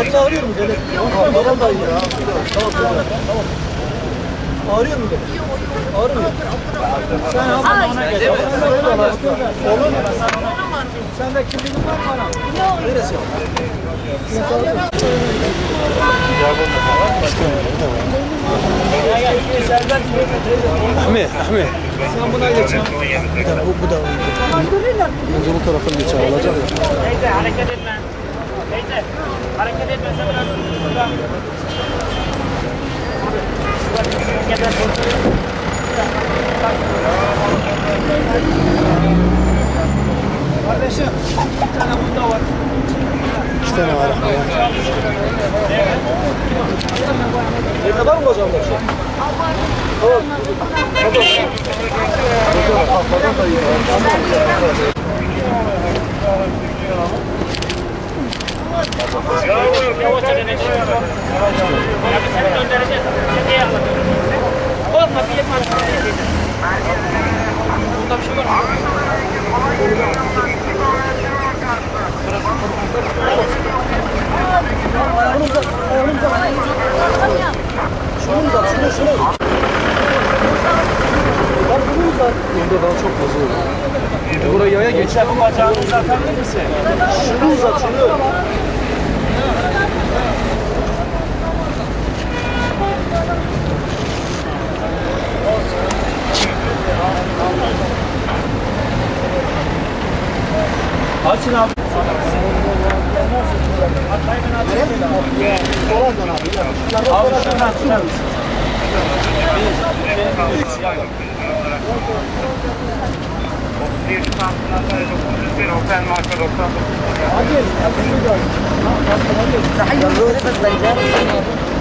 Bekle ağrıyor mu dede? Tamam dayı ya. Tamam tamam. Tamam. Ağrıyor mu dede? Ağrıyor. Sen al ona geç. Olur mu? Sen de kimliğin var mı ana? Neresi? Ahmet, Ahmet. Sen buna geç. Bir tane bu, bu da Önce bu tarafa geç alacak ya. Teyze hareket etme. Teyze hareket etme. Sen biraz şuradan. Kardeşim bir tane bunda var. İki tane var. Evde var mı hocam bir şey? Korkma bir yapma. Bunda bir şey var mı? Şunu uzat, şunu şunu. Bak bunu uzat. Bunda daha çok fazla olur. Buraya yaya geç. Bu bacağını uzatabilir misin? Şunu uzat, şunu. Açın abi. Abi şuradan çıkar mısın? Hadi. Hadi. Hadi.